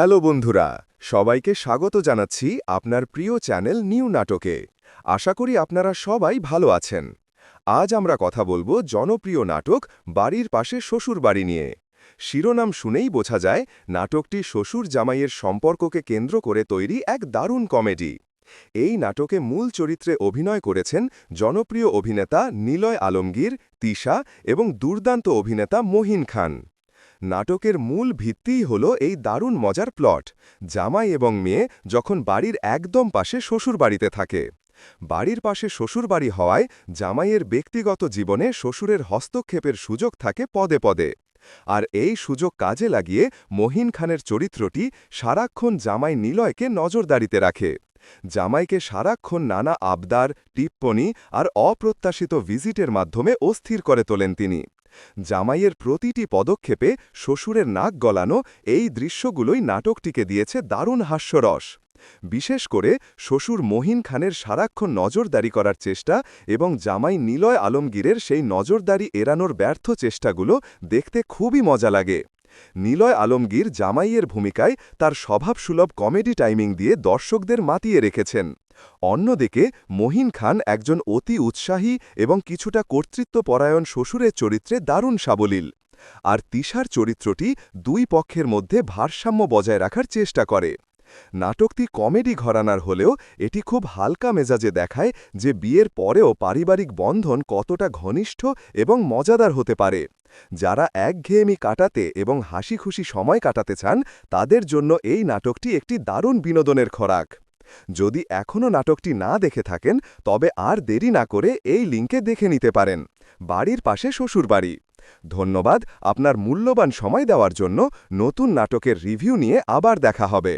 Hello বন্ধুরা, সবাইকে স্বাগত জানাচ্ছি আপনার প্রিয় চ্যানেল নিউ নাটকে। আশা করি আপনারা সবাই ভালো আছেন। আজ আমরা কথা বলব জনপ্রিয় নাটক বাড়ির পাশে শ্বশুর বাড়ি নিয়ে। শিরোনাম শুনেই বোঝা যায়, নাটকটি শ্বশুর জামাইয়ের সম্পর্ককে কেন্দ্র করে তৈরি এক দারুণ কমেডি। এই নাটকে মূল চরিত্রে অভিনয় করেছেন জনপ্রিয় অভিনেতা নিলয় আলমগীর, তিশা এবং দুর্দান্ত অভিনেতা মহিন খান। নাটকের মূল ভিত্তিই হল এই দারুণ মজার প্লট। জামাই এবং মেয়ে যখন বাড়ির একদম পাশে শ্বশুরবাড়িতে থাকে। বাড়ির পাশে শ্বশুরবাড়ি হওয়ায় জামাইয়ের ব্যক্তিগত জীবনে শ্বশুরের হস্তক্ষেপের সুযোগ থাকে পদে পদে। আর এই সুযোগ কাজে লাগিয়ে মহিন খানের চরিত্রটি সারাক্ষণ জামাই নিলয়কে নজরদারিতে রাখে। জামাইকে সারাক্ষণ নানা আবদার, টিপ্পনি আর অপ্রত্যাশিত ভিজিটের মাধ্যমে অস্থির করে তোলেন তিনি। জামাইয়ের প্রতিটি পদক্ষেপে শ্বশুরের নাক গলানো এই দৃশ্যগুলোই নাটকটিকে দিয়েছে দারুণ হাস্যরস। বিশেষ করে শ্বশুর মহিন খানের সারাক্ষণ নজরদারি করার চেষ্টা এবং জামাই নিলয় আলমগীরের সেই নজরদারি এড়ানোর ব্যর্থ চেষ্টাগুলো দেখতে খুবই মজা লাগে। নিলয় আলমগীর জামাইয়ের ভূমিকায় তার স্বভাবসুলভ কমেডি টাইমিং দিয়ে দর্শকদের মাতিয়ে রেখেছেন। অন্যদিকে মহিন খান একজন অতি উৎসাহী এবং কিছুটা কর্তৃত্বপরায়ণ শ্বশুরের চরিত্রে দারুণ সাবলীল। আর তিশার চরিত্রটি দুই পক্ষের মধ্যে ভারসাম্য বজায় রাখার চেষ্টা করে। নাটকটি কমেডি ঘরানার হলেও এটি খুব হালকা মেজাজে দেখায় যে বিয়ের পরেও পারিবারিক বন্ধন কতটা ঘনিষ্ঠ এবং মজাদার হতে পারে। যারা একঘেয়েমি কাটাতে এবং হাসি খুশি সময় কাটাতে চান, তাদের জন্য এই নাটকটি একটি দারুণ বিনোদনের খোরাক। যদি এখনও নাটকটি না দেখে থাকেন, তবে আর দেরি না করে এই লিঙ্কে দেখে নিতে পারেন। বাড়ির পাশে শ্বশুরবাড়ি। ধন্যবাদ আপনার মূল্যবান সময় দেওয়ার জন্য নতুন নাটকের রিভিউ নিয়ে আবার দেখা হবে।